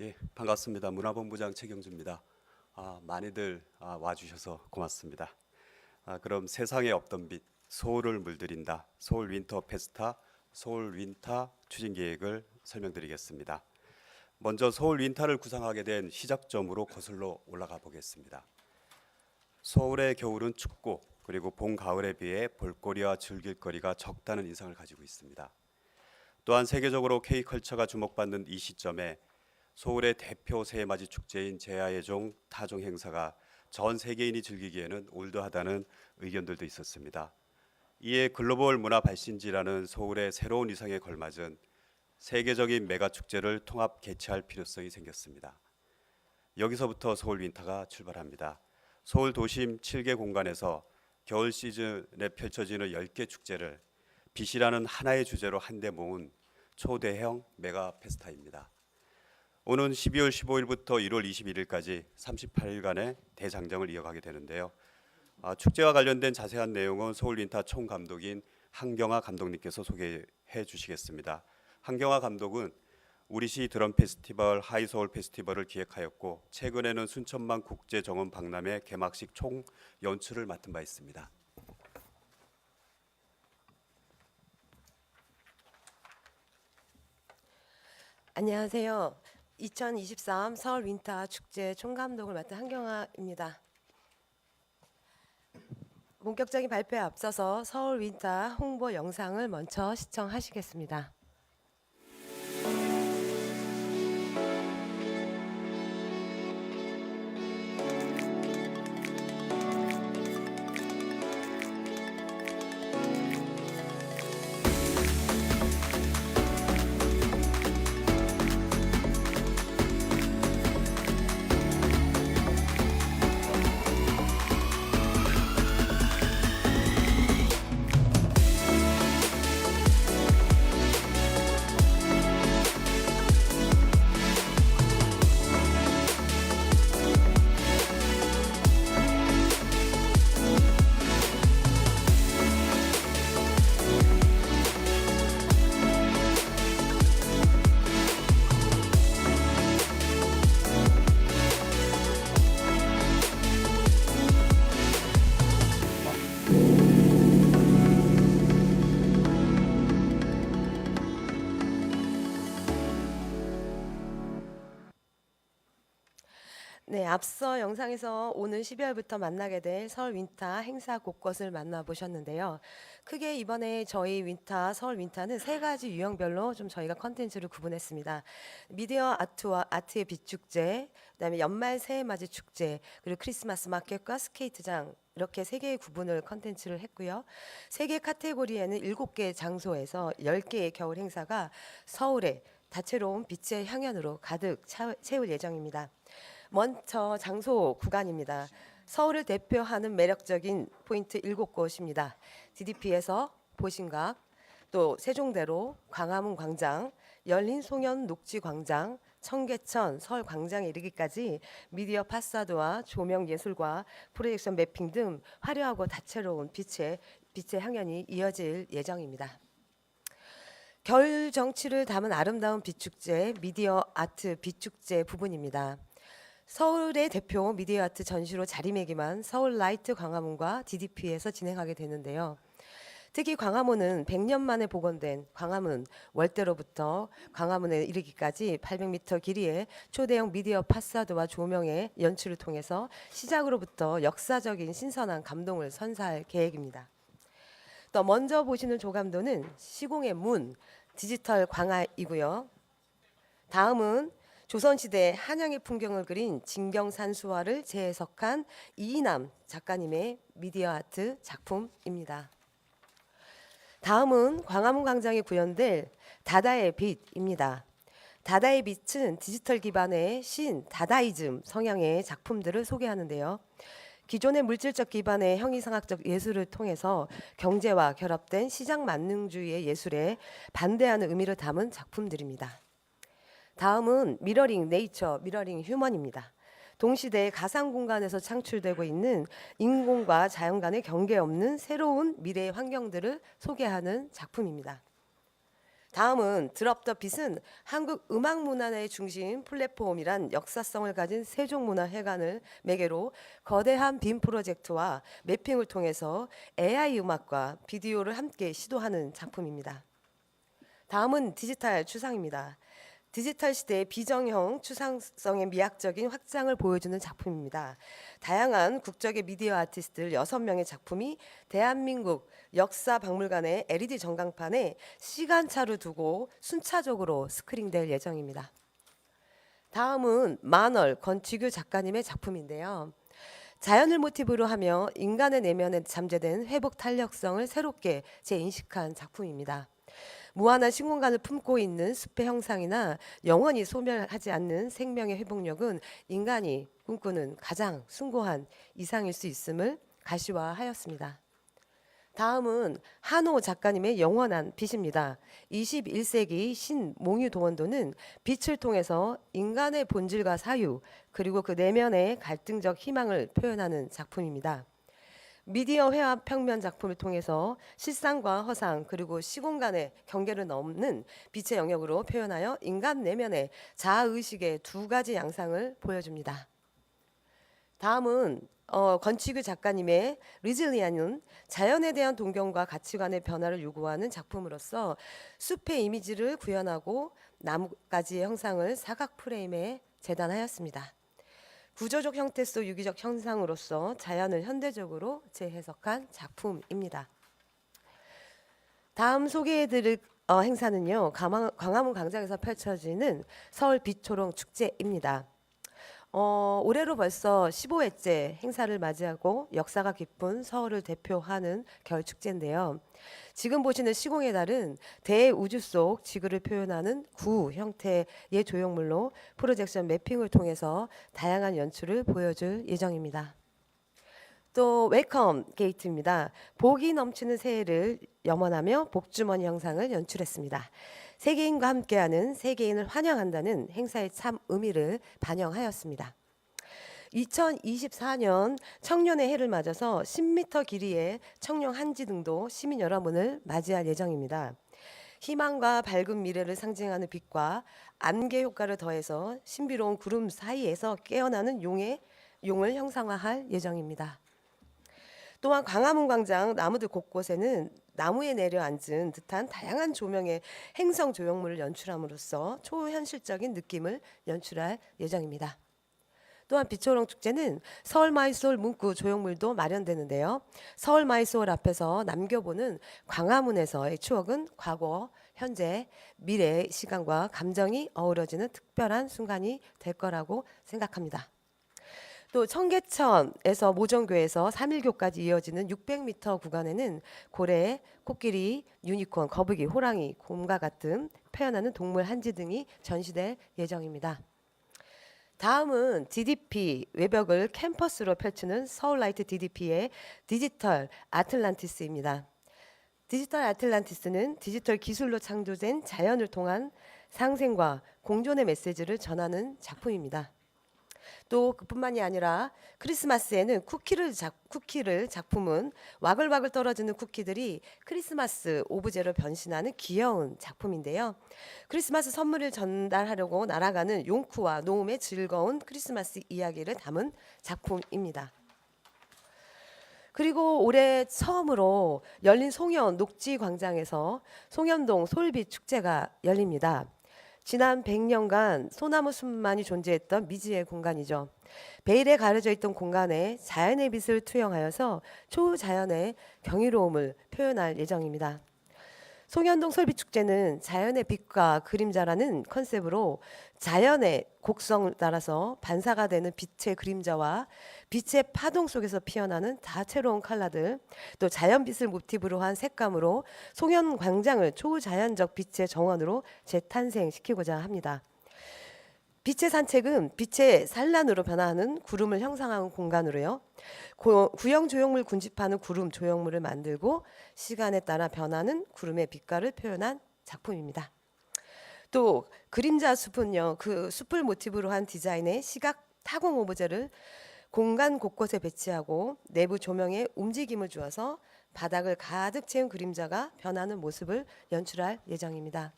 예, 반갑습니다. 문화본부장 최경주입니다. 아, 많이들 아, 와주셔서 고맙습니다. 아, 그럼 세상에 없던 빛, 서울을 물들인다. 서울 윈터 페스타, 서울 윈터 추진 계획을 설명드리겠습니다. 먼저 서울 윈터를 구상하게 된 시작점으로 거슬러 올라가 보겠습니다. 서울의 겨울은 춥고 그리고 봄 가을에 비해 볼거리와 즐길 거리가 적다는 인상을 가지고 있습니다. 또한 세계적으로 K컬처가 주목받는 이 시점에 서울의 대표 새해맞이 축제인 제야의 종 타종 행사가 전 세계인이 즐기기에는 올드하다는 의견들도 있었습니다. 이에 글로벌 문화 발신지라는 서울의 새로운 위상에 걸맞은 세계적인 메가 축제를 통합 개최할 필요성이 생겼습니다. 여기서부터 서울 윈터가 출발합니다. 서울 도심 7개 공간에서 겨울 시즌에 펼쳐지는 10개 축제를 빛이라는 하나의 주제로 한데 모은 초대형 메가 페스타입니다. 오는 12월 15일부터 1월 21일까지 38일간의 대장정을 이어가게 되는데요. 아, 축제와 관련된 자세한 내용은 서울 윈터 총감독인 한경화 감독님께서 소개해 주시겠습니다. 한경화 감독은 우리시 드럼 페스티벌 하이서울 페스티벌을 기획하였고 최근에는 순천만 국제 정원 박람회 개막식 총 연출을 맡은 바 있습니다. 안녕하세요. 2023 서울 윈터 축제 총감독을 맡은 한경아입니다. 본격적인 발표에 앞서서 서울 윈터 홍보 영상을 먼저 시청하시겠습니다. 네, 앞서 영상에서 오는 12월부터 만나게 될 서울 윈터 행사 곳곳을 만나보셨는데요. 크게 이번에 저희 윈터, 서울 윈터는 세 가지 유형별로 좀 저희가 컨텐츠를 구분했습니다. 미디어 아트와 아트의 빛축제, 그다음에 연말 새해맞이 축제, 그리고 크리스마스 마켓과 스케이트장 이렇게 세 개의 구분을 컨텐츠를 했고요. 세 개 카테고리에는 일곱 개 장소에서 열 개의 겨울 행사가 서울의 다채로운 빛의 향연으로 가득 차- 채울 예정입니다. 먼저 장소 구간입니다. 서울을 대표하는 매력적인 포인트 일곱 곳입니다. DDP에서 보신각, 또 세종대로, 광화문 광장, 열린 송연 녹지 광장, 청계천 서울 광장에 이르기까지 미디어 파사드와 조명 예술과 프로젝션 매핑 등 화려하고 다채로운 빛의 빛의 향연이 이어질 예정입니다. 겨울 정취를 담은 아름다운 빛축제 미디어 아트 빛축제 부분입니다. 서울의 대표 미디어 아트 전시로 자리매김한 서울 라이트 광화문과 DDP에서 진행하게 되는데요. 특히 광화문은 100년 만에 복원된 광화문 월대로부터 광화문에 이르기까지 800m 길이의 초대형 미디어 파사드와 조명의 연출을 통해서 시작으로부터 역사적인 신선한 감동을 선사할 계획입니다. 또 먼저 보시는 조감도는 시공의 문 디지털 광화이고요. 다음은 조선시대 한양의 풍경을 그린 진경산수화를 재해석한 이인남 작가님의 미디어 아트 작품입니다. 다음은 광화문 광장에 구현될 다다의 빛입니다. 다다의 빛은 디지털 기반의 신 다다이즘 성향의 작품들을 소개하는데요. 기존의 물질적 기반의 형이상학적 예술을 통해서 경제와 결합된 시장 만능주의의 예술에 반대하는 의미를 담은 작품들입니다. 다음은 미러링 네이처, 미러링 휴먼입니다. 동시대 가상 공간에서 창출되고 있는 인공과 자연 간의 경계 없는 새로운 미래의 환경들을 소개하는 작품입니다. 다음은 드럽 더 빛은 한국 음악 문화의 중심 플랫폼이란 역사성을 가진 세종문화회관을 매개로 거대한 빔 프로젝트와 매핑을 통해서 AI 음악과 비디오를 함께 시도하는 작품입니다. 다음은 디지털 추상입니다. 디지털 시대의 비정형 추상성의 미학적인 확장을 보여주는 작품입니다. 다양한 국적의 미디어 아티스트들 6명의 작품이 대한민국 역사 박물관의 LED 전광판에 시간차를 두고 순차적으로 스크린될 예정입니다. 다음은 만월 건치규 작가님의 작품인데요. 자연을 모티브로 하며 인간의 내면에 잠재된 회복 탄력성을 새롭게 재인식한 작품입니다. 무한한 신공간을 품고 있는 숲의 형상이나 영원히 소멸하지 않는 생명의 회복력은 인간이 꿈꾸는 가장 숭고한 이상일 수 있음을 가시화하였습니다. 다음은 한호 작가님의 영원한 빛입니다. 21세기 신몽유 도원도는 빛을 통해서 인간의 본질과 사유 그리고 그 내면의 갈등적 희망을 표현하는 작품입니다. 미디어 회화 평면 작품을 통해서 실상과 허상 그리고 시공간의 경계를 넘는 빛의 영역으로 표현하여 인간 내면의 자아 의식의 두 가지 양상을 보여줍니다. 다음은 어, 건치규 작가님의 리질리안은 자연에 대한 동경과 가치관의 변화를 요구하는 작품으로서 숲의 이미지를 구현하고 나뭇가지의 형상을 사각 프레임에 재단하였습니다. 구조적 형태 속 유기적 현상으로서 자연을 현대적으로 재해석한 작품입니다. 다음 소개해드릴 어, 행사는요 광화- 광화문 광장에서 펼쳐지는 서울 빛초롱 축제입니다. 어, 올해로 벌써 15회째 행사를 맞이하고 역사가 깊은 서울을 대표하는 겨울 축제인데요. 지금 보시는 시공의 달은 대우주 속 지구를 표현하는 구 형태의 조형물로 프로젝션 매핑을 통해서 다양한 연출을 보여줄 예정입니다. 또 웰컴 게이트입니다. 복이 넘치는 새해를 염원하며 복주머니 형상을 연출했습니다. 세계인과 함께하는 세계인을 환영한다는 행사의 참 의미를 반영하였습니다. 2024년 청년의 해를 맞아서 10m 길이의 청룡 한지 등도 시민 여러분을 맞이할 예정입니다. 희망과 밝은 미래를 상징하는 빛과 안개 효과를 더해서 신비로운 구름 사이에서 깨어나는 용의 용을 형상화할 예정입니다. 또한 광화문 광장 나무들 곳곳에는 나무에 내려앉은 듯한 다양한 조명의 행성 조형물을 연출함으로써 초현실적인 느낌을 연출할 예정입니다. 또한 비초롱 축제는 서울 마이솔 문구 조형물도 마련되는데요. 서울 마이솔 앞에서 남겨보는 광화문에서의 추억은 과거, 현재, 미래의 시간과 감정이 어우러지는 특별한 순간이 될 거라고 생각합니다. 또 청계천에서 모정교에서 삼일교까지 이어지는 600m 구간에는 고래, 코끼리, 유니콘, 거북이, 호랑이, 곰과 같은 표현하는 동물 한지 등이 전시될 예정입니다. 다음은 DDP 외벽을 캠퍼스로 펼치는 서울라이트 DDP의 디지털 아틀란티스입니다. 디지털 아틀란티스는 디지털 기술로 창조된 자연을 통한 상생과 공존의 메시지를 전하는 작품입니다. 또 그뿐만이 아니라 크리스마스에는 쿠키를 작, 쿠키를 작품은 와글와글 떨어지는 쿠키들이 크리스마스 오브제로 변신하는 귀여운 작품인데요. 크리스마스 선물을 전달하려고 날아가는 용쿠와 노움의 즐거운 크리스마스 이야기를 담은 작품입니다. 그리고 올해 처음으로 열린 송현 녹지 광장에서 송현동 솔빛 축제가 열립니다. 지난 100년간 소나무 숲만이 존재했던 미지의 공간이죠. 베일에 가려져 있던 공간에 자연의 빛을 투영하여서 초자연의 경이로움을 표현할 예정입니다. 송현동 솔빛축제는 자연의 빛과 그림자라는 컨셉으로 자연의 곡성을 따라서 반사가 되는 빛의 그림자와 빛의 파동 속에서 피어나는 다채로운 컬러들, 또 자연빛을 모티브로 한 색감으로 송현 광장을 초자연적 빛의 정원으로 재탄생시키고자 합니다. 빛의 산책은 빛의 산란으로 변화하는 구름을 형상하는 공간으로요. 고- 구형 조형물 군집하는 구름 조형물을 만들고 시간에 따라 변하는 구름의 빛깔을 표현한 작품입니다. 또 그림자 숲은요. 그 숲을 모티브로 한 디자인의 시각 타공 오브제를 공간 곳곳에 배치하고 내부 조명에 움직임을 주어서 바닥을 가득 채운 그림자가 변하는 모습을 연출할 예정입니다.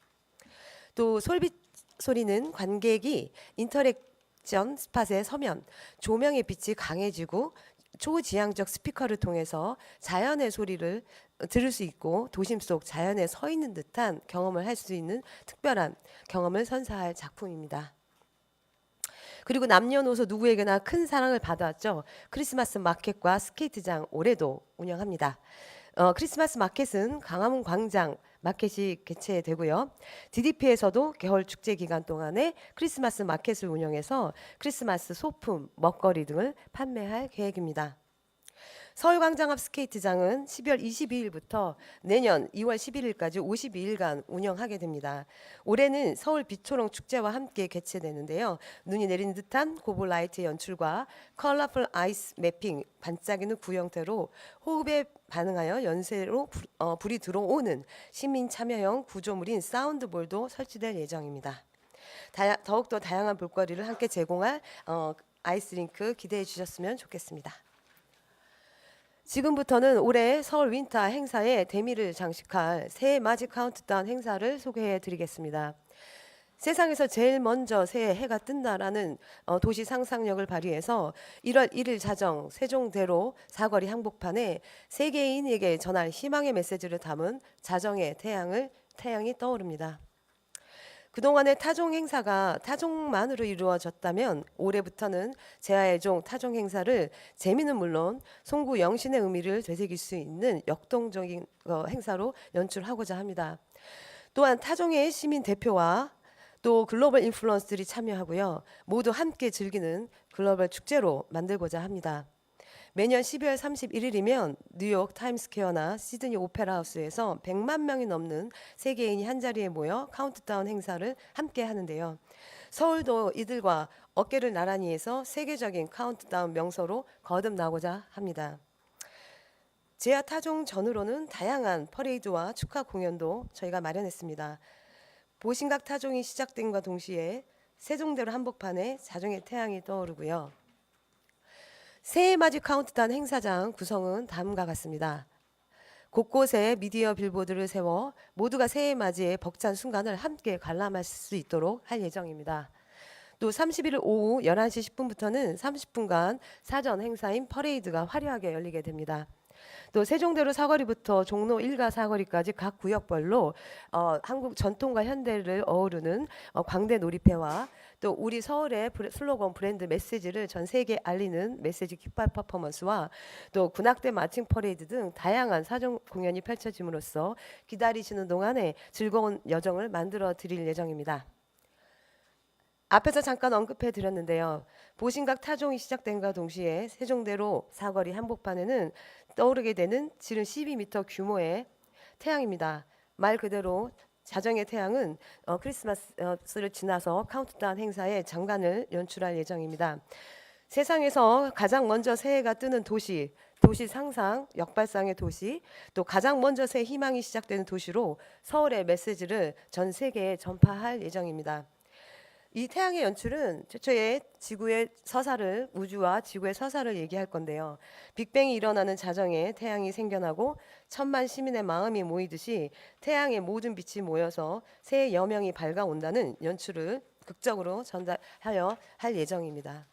또 솔빛 소리는 관객이 인터랙션 스팟에 서면 조명의 빛이 강해지고 초지향적 스피커를 통해서 자연의 소리를 들을 수 있고 도심 속 자연에 서 있는 듯한 경험을 할 수 있는 특별한 경험을 선사할 작품입니다. 그리고 남녀노소 누구에게나 큰 사랑을 받아왔죠. 크리스마스 마켓과 스케이트장 올해도 운영합니다. 어, 크리스마스 마켓은 강화문 광장 마켓이 개최되고요. DDP에서도 겨울 축제 기간 동안에 크리스마스 마켓을 운영해서 크리스마스 소품, 먹거리 등을 판매할 계획입니다. 서울광장 앞 스케이트장은 12월 22일부터 내년 2월 11일까지 52일간 운영하게 됩니다. 올해는 서울 빛초롱 축제와 함께 개최되는데요. 눈이 내리는 듯한 고볼 라이트 연출과 컬러풀 아이스 매핑, 반짝이는 구형태로 호흡에 반응하여 연쇄로 불, 어, 불이 들어오는 시민 참여형 구조물인 사운드볼도 설치될 예정입니다. 다야, 더욱더 다양한 볼거리를 함께 제공할 어, 아이스링크 기대해 주셨으면 좋겠습니다. 지금부터는 올해 서울 윈터 행사의 대미를 장식할 새해 맞이 카운트다운 행사를 소개해 드리겠습니다. 세상에서 제일 먼저 새해 해가 뜬다라는 어, 도시 상상력을 발휘해서 1월 1일 자정 세종대로 사거리 항복판에 세계인에게 전할 희망의 메시지를 담은 자정의 태양을 태양이 떠오릅니다. 그동안의 타종 행사가 타종만으로 이루어졌다면 올해부터는 제아의 종 타종 행사를 재미는 물론 송구 영신의 의미를 되새길 수 있는 역동적인 어, 행사로 연출하고자 합니다. 또한 타종의 시민 대표와 또 글로벌 인플루언서들이 참여하고요. 모두 함께 즐기는 글로벌 축제로 만들고자 합니다. 매년 12월 31일이면 뉴욕 타임스퀘어나 시드니 오페라 하우스에서 100만 명이 넘는 세계인이 한 자리에 모여 카운트다운 행사를 함께 하는데요. 서울도 이들과 어깨를 나란히 해서 세계적인 카운트다운 명소로 거듭나고자 합니다. 제야 타종 전후로는 다양한 퍼레이드와 축하 공연도 저희가 마련했습니다. 보신각 타종이 시작된과 동시에 세종대로 한복판에 자종의 태양이 떠오르고요. 새해 맞이 카운트다운 행사장 구성은 다음과 같습니다. 곳곳에 미디어 빌보드를 세워 모두가 새해 맞이의 벅찬 순간을 함께 관람할 수 있도록 할 예정입니다. 또 31일 오후 11시 10분부터는 30분간 사전 행사인 퍼레이드가 화려하게 열리게 됩니다. 또 세종대로 사거리부터 종로 1가 사거리까지 각 구역별로 어, 한국 전통과 현대를 어우르는 어, 광대 놀이패와 또 우리 서울의 슬로건 브랜드 메시지를 전 세계에 알리는 메시지 깃발 퍼포먼스와 또 군악대 마칭 퍼레이드 등 다양한 사전 공연이 펼쳐짐으로써 기다리시는 동안에 즐거운 여정을 만들어 드릴 예정입니다. 앞에서 잠깐 언급해 드렸는데요. 보신각 타종이 시작된과 동시에 세종대로 사거리 한복판에는 떠오르게 되는 지름 12m 규모의 태양입니다. 말 그대로 자정의 태양은 어, 크리스마스를 지나서 카운트다운 행사의 장관을 연출할 예정입니다. 세상에서 가장 먼저 새해가 뜨는 도시, 도시 상상, 역발상의 도시, 또 가장 먼저 새 희망이 시작되는 도시로 서울의 메시지를 전 세계에 전파할 예정입니다. 이 태양의 연출은 최초의 지구의 서사를 우주와 지구의 서사를 얘기할 건데요. 빅뱅이 일어나는 자정에 태양이 생겨나고 천만 시민의 마음이 모이듯이 태양의 모든 빛이 모여서 새해 여명이 밝아온다는 연출을 극적으로 전달하여 할 예정입니다.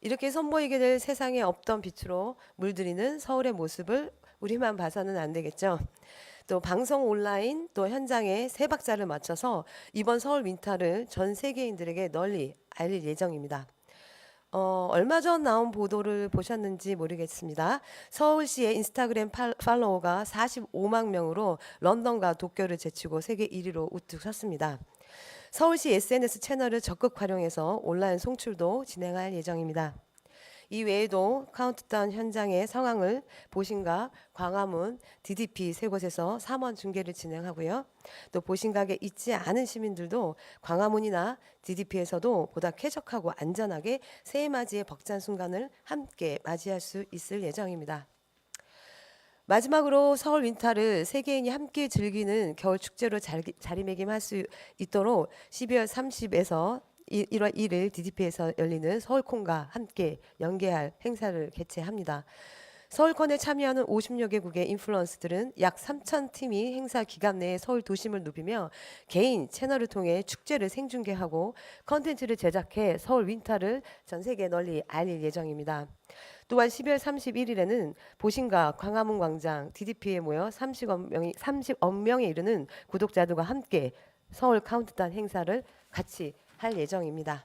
이렇게 선보이게 될 세상에 없던 빛으로 물들이는 서울의 모습을 우리만 봐서는 안 되겠죠. 또 방송 온라인 또 현장에 세 박자를 맞춰서 이번 서울 윈터를 전 세계인들에게 널리 알릴 예정입니다. 어, 얼마 전 나온 보도를 보셨는지 모르겠습니다. 서울시의 인스타그램 팔, 팔로워가 45만 명으로 런던과 도쿄를 제치고 세계 1위로 우뚝 섰습니다. 서울시 SNS 채널을 적극 활용해서 온라인 송출도 진행할 예정입니다. 이 외에도 카운트다운 현장의 상황을 보신각, 광화문, DDP 세 곳에서 3원 중계를 진행하고요. 또 보신각에 있지 않은 시민들도 광화문이나 DDP에서도 보다 쾌적하고 안전하게 새해 맞이의 벅찬 순간을 함께 맞이할 수 있을 예정입니다. 마지막으로 서울 윈터를 세계인이 함께 즐기는 겨울 축제로 자리- 자리매김할 수 있도록 12월 30에서 1월 1일 DDP에서 열리는 서울콘과 함께 연계할 행사를 개최합니다. 서울콘에 참여하는 50여 개국의 인플루언서들은 약 3천 팀이 행사 기간 내에 서울 도심을 누비며 개인 채널을 통해 축제를 생중계하고 컨텐츠를 제작해 서울 윈터를 전 세계에 널리 알릴 예정입니다. 또한 12월 31일에는 보신과 광화문 광장 DDP에 모여 30억 명이 30억 명에 이르는 구독자들과 함께 서울 카운트다운 행사를 같이 할 예정입니다.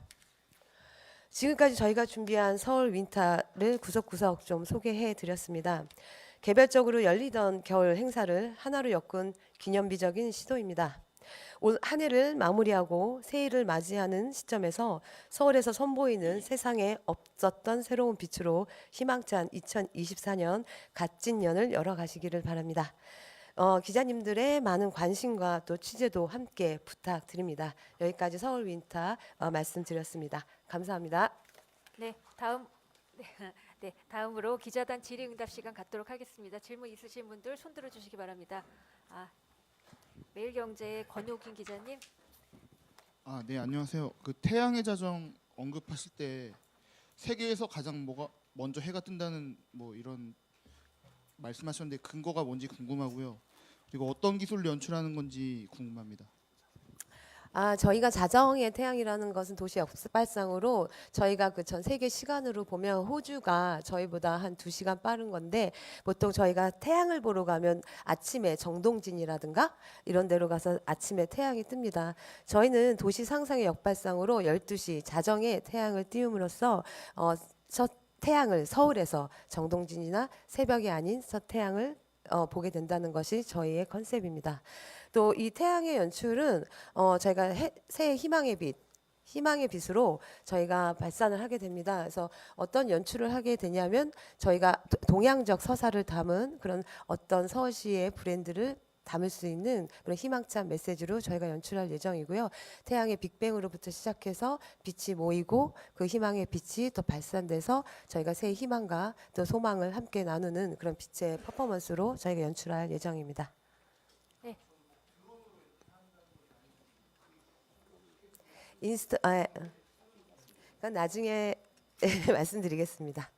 지금까지 저희가 준비한 서울 윈터를 구석구석 좀 소개해 드렸습니다. 개별적으로 열리던 겨울 행사를 하나로 엮은 기념비적인 시도입니다. 올 한 해를 마무리하고 새해를 맞이하는 시점에서 서울에서 선보이는 세상에 없었던 새로운 빛으로 희망찬 2024년 갓진 년을 열어가시기를 바랍니다. 어, 기자님들의 많은 관심과 또 취재도 함께 부탁드립니다. 여기까지 서울 윈터 어, 말씀드렸습니다. 감사합니다. 네, 다음 네, 네, 다음으로 기자단 질의응답 시간 갖도록 하겠습니다. 질문 있으신 분들 손 들어 주시기 바랍니다. 아, 매일경제의 권효긴 기자님. 아, 네, 안녕하세요. 그 태양의 자정 언급하실 때 세계에서 가장 뭐가 먼저 해가 뜬다는 뭐 이런 말씀하셨는데 근거가 뭔지 궁금하고요. 그리고 어떤 기술을 연출하는 건지 궁금합니다. 아, 저희가 자정의 태양이라는 것은 도시 역발상으로 저희가 그 전 세계 시간으로 보면 호주가 저희보다 한 두시간 빠른 건데 보통 저희가 태양을 보러 가면 아침에 정동진이라든가 이런 데로 가서 아침에 태양이 뜹니다. 저희는 도시 상상의 역발상으로 12시 자정에 태양을 띄움으로써 어, 첫 태양을 서울에서 정동진이나 새벽이 아닌 첫 태양을 어, 보게 된다는 것이 저희의 컨셉입니다. 또 이 태양의 연출은 어, 저희가 해, 새해 희망의 빛, 희망의 빛으로 저희가 발산을 하게 됩니다. 그래서 어떤 연출을 하게 되냐면 저희가 도- 동양적 서사를 담은 그런 어떤 서울시의 브랜드를 담을 수 있는 그런 희망찬 메시지로 저희가 연출할 예정이고요. 태양의 빅뱅으로부터 시작해서 빛이 모이고 그 희망의 빛이 또 발산돼서 저희가 새해 희망과 또 소망을 함께 나누는 그런 빛의 퍼포먼스로 저희가 연출할 예정입니다. 인스타 아, 그건 나중에 말씀드리겠습니다.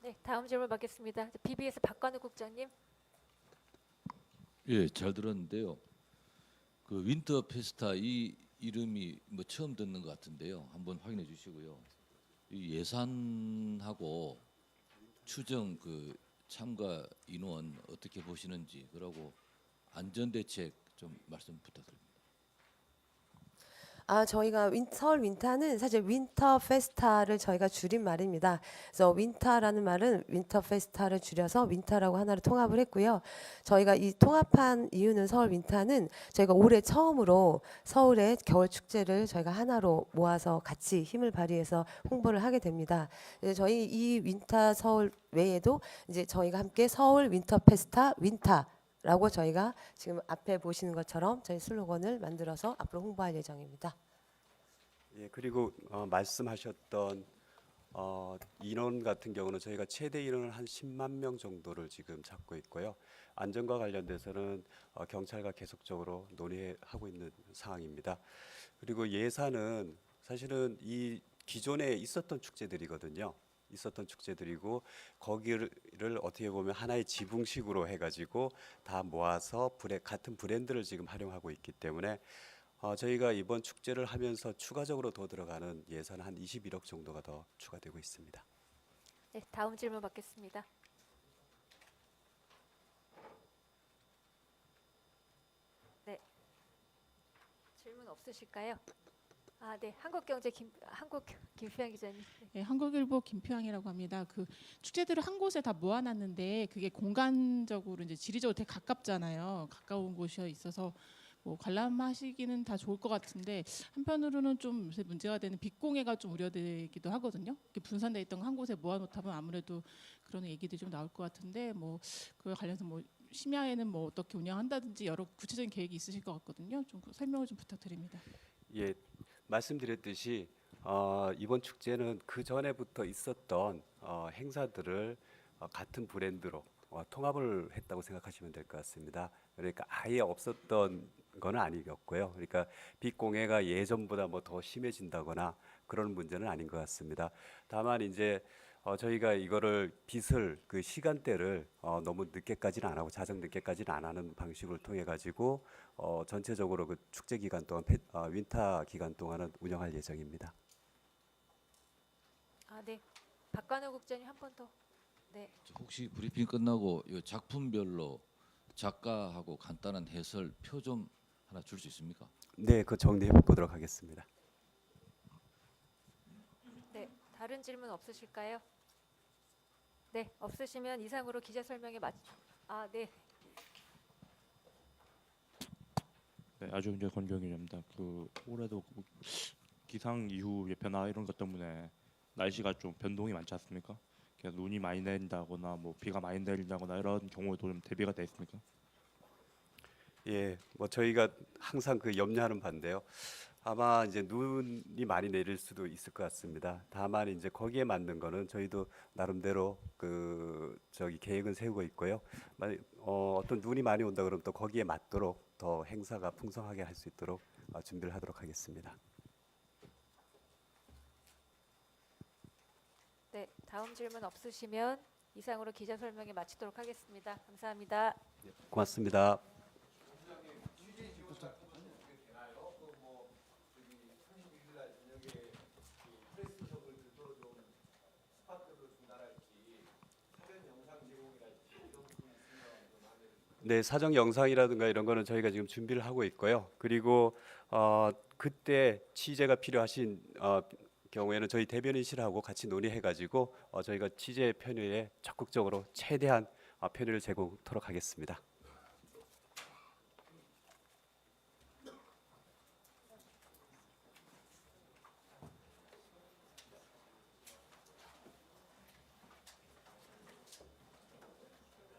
네, 다음 질문 받겠습니다. BBS 박관우 국장님. 예, 잘 들었는데요. 그 윈터 페스타 이 이름이 뭐 처음 듣는 것 같은데요. 한번 확인해 주시고요. 이 예산하고 추정 그 참가 인원 어떻게 보시는지 그러고 안전 대책 좀 말씀 부탁드립니다. 아, 저희가 윈, 서울 윈터는 사실 윈터 페스타를 저희가 줄인 말입니다. 그래서 윈터라는 말은 윈터 페스타를 줄여서 윈터라고 하나로 통합을 했고요. 저희가 이 통합한 이유는 서울 윈터는 저희가 올해 처음으로 서울의 겨울 축제를 저희가 하나로 모아서 같이 힘을 발휘해서 홍보를 하게 됩니다. 저희 이 윈터 서울 외에도 이제 저희가 함께 서울 윈터 페스타 윈터 라고 저희가 지금 앞에 보시는 것처럼 저희 슬로건을 만들어서 앞으로 홍보할 예정입니다. 예, 그리고 어, 말씀하셨던 어, 인원 같은 경우는 저희가 최대 인원을 한 10만 명 정도를 지금 잡고 있고요. 안전과 관련돼서는 어, 경찰과 계속적으로 논의하고 있는 상황입니다. 그리고 예산은 사실은 이 기존에 있었던 축제들이거든요. 있었던 축제들이고 거기를 어떻게 보면 하나의 지붕식으로 해가지고 다 모아서 브레, 같은 브랜드를 지금 활용하고 있기 때문에 어, 저희가 이번 축제를 하면서 추가적으로 더 들어가는 예산 한 21억 정도가 더 추가되고 있습니다. 네, 다음 질문 받겠습니다. 네. 질문 없으실까요? 아, 네. 한국경제 김 한국 김수영 기자님. 네. 네, 한국일보 김표양이라고 합니다. 그 축제들을 한 곳에 다 모아놨는데 그게 공간적으로 이제 지리적으로 되게 가깝잖아요. 가까운 곳이 있어서 뭐 관람하시기는 다 좋을 것 같은데 한편으로는 좀 요새 문제가 되는 빅공해가 좀 우려되기도 하거든요. 이렇게 분산돼 있던 거한 곳에 모아놓다면 아무래도 그런 얘기들이 좀 나올 것 같은데 뭐 그와 관련해서 뭐 심야에는 뭐 어떻게 운영한다든지 여러 구체적인 계획이 있으실 것 같거든요. 좀그 설명을 좀 부탁드립니다. 예, 말씀드렸듯이 어, 이번 축제는 그 전에부터 있었던 어, 행사들을 어, 같은 브랜드로 어, 통합을 했다고 생각하시면 될 것 같습니다. 그러니까 아예 없었던 건 아니었고요. 그러니까 빛 공해가 예전보다 뭐 더 심해진다거나 그런 문제는 아닌 것 같습니다. 다만 이제 어, 저희가 이거를 빛을 그 시간대를 어, 너무 늦게까지는 안 하고 자정 늦게까지는 안 하는 방식을 통해 가지고 어, 전체적으로 그 축제 기간 동안 페, 어, 윈터 기간 동안은 운영할 예정입니다. 아, 네. 박관호 국장님 한 번 더. 네. 혹시 브리핑 끝나고 이 작품별로 작가하고 간단한 해설 표 좀 하나 줄 수 있습니까? 네, 그 정리해 보도록 하겠습니다. 네. 다른 질문 없으실까요? 네. 없으시면 이상으로 기자 설명에 맞 아, 네. 네, 아주 이제 권경윤입니다. 그 올해도 그 기상 이후의 변화 이런 것 때문에 날씨가 좀 변동이 많지 않습니까? 그래서 눈이 많이 내린다거나 뭐 비가 많이 내린다거나 이런 경우에도 좀 대비가 돼 있습니까? 예, 뭐 저희가 항상 그 염려하는 바인데요. 아마 이제 눈이 많이 내릴 수도 있을 것 같습니다. 다만 이제 거기에 맞는 거는 저희도 나름대로 그 저기 계획은 세우고 있고요. 만- 어, 어떤 눈이 많이 온다 그러면 또 거기에 맞도록 더 행사가 풍성하게 할 수 있도록 어, 준비를 하도록 하겠습니다. 네. 다음 질문 없으시면 이상으로 기자 설명에 마치도록 하겠습니다. 감사합니다. 고맙습니다. 네, 사정 영상이라든가 이런 거는 저희가 지금 준비를 하고 있고요. 그리고 어, 그때 취재가 필요하신 어, 경우에는 저희 대변인실하고 같이 논의해 가지고 어, 저희가 취재 편의에 적극적으로 최대한 어, 편의를 제공토록 하겠습니다.